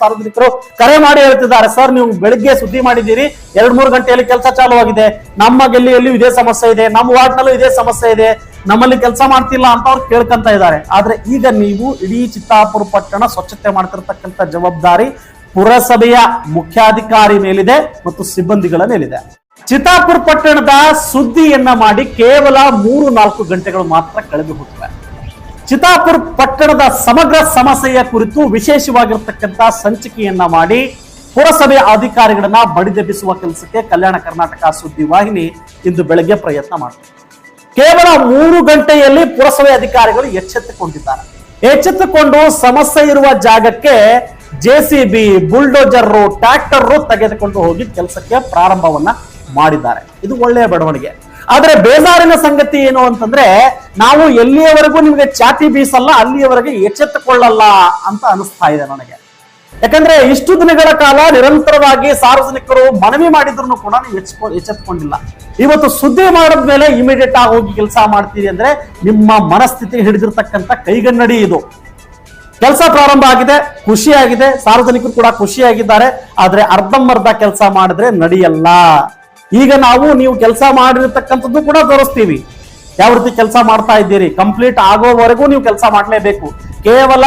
ಸಾರ್ವಜನಿಕರು ಕರೆ ಮಾಡಿ ಹೇಳ್ತಿದ್ದಾರೆ. ಸರ್, ನೀವು ಬೆಳಿಗ್ಗೆ ಸುದ್ದಿ ಮಾಡಿದ್ದೀರಿ. ಎರಡ್ ಮೂರು ಗಂಟೆಯಲ್ಲಿ ಕೆಲಸ ಚಾಲುವಾಗಿದೆ. ನಮ್ಮ ಗೆಲ್ಲಿಯಲ್ಲಿ ಇದೇ ಸಮಸ್ಯೆ ಇದೆ. ನಮ್ಮ ವಾರ್ಡ್ನಲ್ಲೂ ಇದೇ ಸಮಸ್ಯೆ ಇದೆ. ನಮ್ಮಲ್ಲಿ ಕೆಲಸ ಮಾಡ್ತಿಲ್ಲ ಅಂತ ಅವ್ರು ಕೇಳ್ಕೊಂತ ಇದ್ದಾರೆ. ಆದ್ರೆ ಈಗ ನೀವು ಇಡೀ ಚಿತ್ತಾಪುರ ಪಟ್ಟಣ ಸ್ವಚ್ಛತೆ ಮಾಡ್ತಿರ್ತಕ್ಕಂಥ ಜವಾಬ್ದಾರಿ ಪುರಸಭೆಯ ಮುಖ್ಯಾಧಿಕಾರಿ ಮೇಲಿದೆ ಮತ್ತು ಸಿಬ್ಬಂದಿಗಳ ಮೇಲಿದೆ. ಚಿತ್ತಾಪುರ ಪಟ್ಟಣದ ಸುದ್ದಿಯನ್ನ ಮಾಡಿ ಕೇವಲ ಮೂರು ನಾಲ್ಕು ಗಂಟೆಗಳು ಮಾತ್ರ ಕಳೆದು ಹೋಗಿವೆ ಚಿತ್ತಾಪುರ ಪಟ್ಟಣದ ಸಮಗ್ರ ಸಮಸ್ಯೆಯ ಕುರಿತು ವಿಶೇಷವಾಗಿರ್ತಕ್ಕಂಥ ಸಂಚಿಕೆಯನ್ನ ಮಾಡಿ ಪುರಸಭೆ ಅಧಿಕಾರಿಗಳನ್ನ ಬಡಿದೆಬ್ಬಿಸುವ ಕೆಲಸಕ್ಕೆ ಕಲ್ಯಾಣ ಕರ್ನಾಟಕ ಸುದ್ದಿ ವಾಹಿನಿ ಇಂದು ಬೆಳಗ್ಗೆ ಪ್ರಯತ್ನ ಮಾಡಿದೆ ಕೇವಲ ಮೂರು ಗಂಟೆಯಲ್ಲಿ ಪುರಸಭೆ ಅಧಿಕಾರಿಗಳು ಎಚ್ಚೆತ್ತುಕೊಂಡಿದ್ದಾರೆ. ಎಚ್ಚೆತ್ತುಕೊಂಡು ಸಮಸ್ಯೆ ಇರುವ ಜಾಗಕ್ಕೆ ಜೆಸಿಬಿ ಬುಲ್ಡೋಜರ್ ಟ್ರ್ಯಾಕ್ಟರ್ ತೆಗೆದುಕೊಂಡು ಹೋಗಿ ಕೆಲಸಕ್ಕೆ ಪ್ರಾರಂಭವನ್ನ ಮಾಡಿದ್ದಾರೆ. ಇದು ಒಳ್ಳೆಯ ಬೆಳವಣಿಗೆ. ಆದ್ರೆ ಬೇಜಾರಿನ ಸಂಗತಿ ಏನು ಅಂತಂದ್ರೆ, ನಾವು ಎಲ್ಲಿಯವರೆಗೂ ನಿಮಗೆ ಚಾತಿ ಬೀಸಲ್ಲ, ಅಲ್ಲಿಯವರೆಗೆ ಎಚ್ಚೆತ್ತುಕೊಳ್ಳಲ್ಲ ಅಂತ ಅನಿಸ್ತಾ ಇದೆ ನನಗೆ. ಯಾಕಂದ್ರೆ ಇಷ್ಟು ದಿನಗಳ ಕಾಲ ನಿರಂತರವಾಗಿ ಸಾರ್ವಜನಿಕರು ಮನವಿ ಮಾಡಿದ್ರು ಕೂಡ ನೀವು ಎಚ್ಚೆತ್ಕೊ- ಎಚ್ಚೆತ್ಕೊಂಡಿಲ್ಲ. ಇವತ್ತು ಸುದ್ದಿ ಮಾಡಿದ್ಮೇಲೆ ಇಮಿಡಿಯೇಟ್ ಆಗಿ ಹೋಗಿ ಕೆಲಸ ಮಾಡ್ತೀರಿ ಅಂದ್ರೆ ನಿಮ್ಮ ಮನಸ್ಥಿತಿ ಹಿಡಿದಿರ್ತಕ್ಕಂಥ ಕೈಗನ್ನಡಿ ಇದು. ಕೆಲಸ ಪ್ರಾರಂಭ ಆಗಿದೆ, ಖುಷಿಯಾಗಿದೆ, ಸಾರ್ವಜನಿಕರು ಕೂಡ ಖುಷಿಯಾಗಿದ್ದಾರೆ, ಆದ್ರೆ ಅರ್ಧಂಬರ್ಧ ಕೆಲಸ ಮಾಡಿದ್ರೆ ನಡೆಯಲ್ಲ. ಈಗ ನಾವು ನೀವು ಕೆಲಸ ಮಾಡಿರ್ತಕ್ಕಂಥದ್ದು ಕೂಡ ತೋರಿಸ್ತೀವಿ. ಯಾವ ರೀತಿ ಕೆಲಸ ಮಾಡ್ತಾ ಇದ್ದೀರಿ? ಕಂಪ್ಲೀಟ್ ಆಗೋವರೆಗೂ ನೀವು ಕೆಲಸ ಮಾಡಲೇಬೇಕು. ಕೇವಲ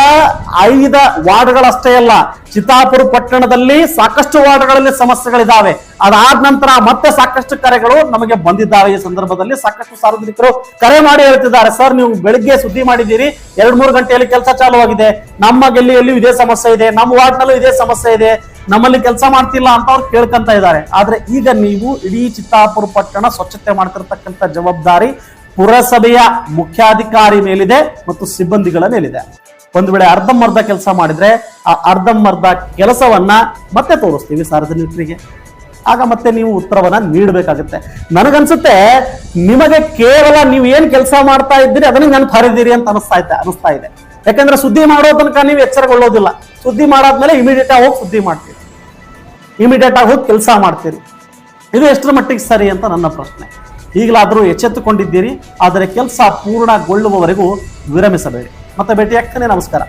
ಐದ ವಾರ್ಡ್ಗಳಷ್ಟೇ ಅಲ್ಲ, ಚಿತ್ತಾಪುರ ಪಟ್ಟಣದಲ್ಲಿ ಸಾಕಷ್ಟು ವಾರ್ಡ್ಗಳಲ್ಲಿ ಸಮಸ್ಯೆಗಳಿದಾವೆ. ಅದಾದ ನಂತರ ಮತ್ತೆ ಸಾಕಷ್ಟು ಕರೆಗಳು ನಮಗೆ ಬಂದಿದ್ದಾವೆ. ಈ ಸಂದರ್ಭದಲ್ಲಿ ಸಾಕಷ್ಟು ಸಾರ್ವಜನಿಕರು ಕರೆ ಮಾಡಿ ಹೇಳ್ತಿದ್ದಾರೆ. ಸರ್, ನೀವು ಬೆಳಿಗ್ಗೆ ಸುದ್ದಿ ಮಾಡಿದ್ದೀರಿ. ಎರಡ್ ಮೂರು ಗಂಟೆಯಲ್ಲಿ ಕೆಲಸ ಚಾಲುವಾಗಿದೆ. ನಮ್ಮ ಗೆಲ್ಲಿಯಲ್ಲೂ ಇದೇ ಸಮಸ್ಯೆ ಇದೆ. ನಮ್ಮ ವಾರ್ಡ್ನಲ್ಲೂ ಇದೇ ಸಮಸ್ಯೆ ಇದೆ. ನಮ್ಮಲ್ಲಿ ಕೆಲಸ ಮಾಡ್ತಿಲ್ಲ ಅಂತ ಅವ್ರು ಕೇಳ್ಕೊಂತ ಇದ್ದಾರೆ. ಆದ್ರೆ ಈಗ ನೀವು ಇಡೀ ಚಿತ್ತಾಪುರ ಪಟ್ಟಣ ಸ್ವಚ್ಛತೆ ಮಾಡ್ತಿರ್ತಕ್ಕಂಥ ಜವಾಬ್ದಾರಿ ಪುರಸಭೆಯ ಮುಖ್ಯಾಧಿಕಾರಿ ಮೇಲಿದೆ ಮತ್ತು ಸಿಬ್ಬಂದಿಗಳ ಮೇಲಿದೆ. ಒಂದು ವೇಳೆ ಅರ್ಧಂಬರ್ಧ ಕೆಲಸ ಮಾಡಿದ್ರೆ ಆ ಅರ್ಧಂಬರ್ಧ ಕೆಲಸವನ್ನ ಮತ್ತೆ ತೋರಿಸ್ತೀವಿ ಸಾರ್ವಜನಿಕರಿಗೆ. ಆಗ ಮತ್ತೆ ನೀವು ಉತ್ತರವನ್ನ ನೀಡಬೇಕಾಗುತ್ತೆ. ನನಗನ್ಸುತ್ತೆ ನಿಮಗೆ ಕೇವಲ ನೀವು ಏನ್ ಕೆಲಸ ಮಾಡ್ತಾ ಇದ್ದೀರಿ ಅದನ್ನ ನೆನಪು ಹರಿದಿರಿ ಅಂತ ಅನಿಸ್ತಾ ಇದೆ ಅನಿಸ್ತಾ ಇದೆ. ಯಾಕಂದ್ರೆ ಸುದ್ದಿ ಮಾಡೋ ತನಕ ನೀವು ಎಚ್ಚರಗೊಳ್ಳೋದಿಲ್ಲ. ಸುದ್ದಿ ಮಾಡಾದ್ಮೇಲೆ ಇಮಿಡಿಯೇಟ್ ಆಗಿ ಹೋಗಿ ಸುದ್ದಿ ಮಾಡ್ತೀರಿ. ಇಮಿಡಿಯೇಟ್ ಆಗಿ ಹೋಗಿ ಕೆಲಸ ಮಾಡ್ತೀರಿ. ಇದು ಎಷ್ಟರ ಮಟ್ಟಿಗೆ ಸರಿ ಅಂತ ನನ್ನ ಪ್ರಶ್ನೆ. ಈಗಲಾದರೂ ಎಚ್ಚೆತ್ತುಕೊಂಡಿದ್ದೀರಿ, ಆದರೆ ಕೆಲಸ ಪೂರ್ಣಗೊಳ್ಳುವವರೆಗೂ ವಿರಮಿಸಬೇಡಿ. ಮತ್ತೆ ಭೇಟಿ ಆಗ್ತಾನೆ ನಮಸ್ಕಾರ.